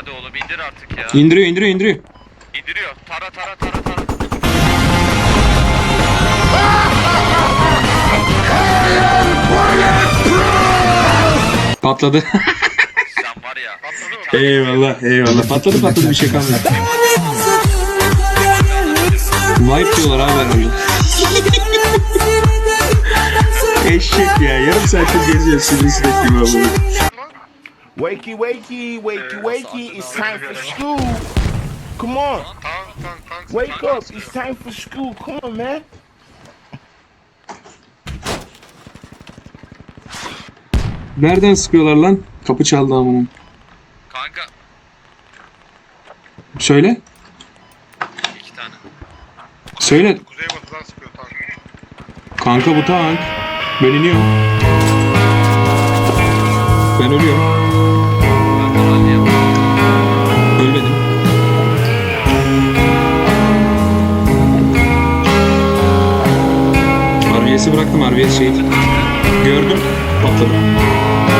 Hadi oğlum indir artık ya. İndiriyor indiriyor indiriyor. İndiriyor. Tara tara tara tara. Patladı. Sen var ya. Patladı mı? eyvallah eyvallah. Patladı patladı bir şey kalmadı. Vibe diyorlar abi herhalde. Eşek ya yarım saattir geziyor sivrisinek gibi abi. Wakey, wakey, wakey, wakey, it's time for school. Come on, wake up, it's time for school. Come on, man. Nereden sıkıyorlar lan? Kapı çaldı amına. Kanka Söyle. iki tane. Söyle. Kuzeybatıdan sıkıyor tank. Kanka bu tank. Ben iniyorum. Ben ölüyorum. RVS'i bıraktım. RVS şehit. Gördüm. Patladım.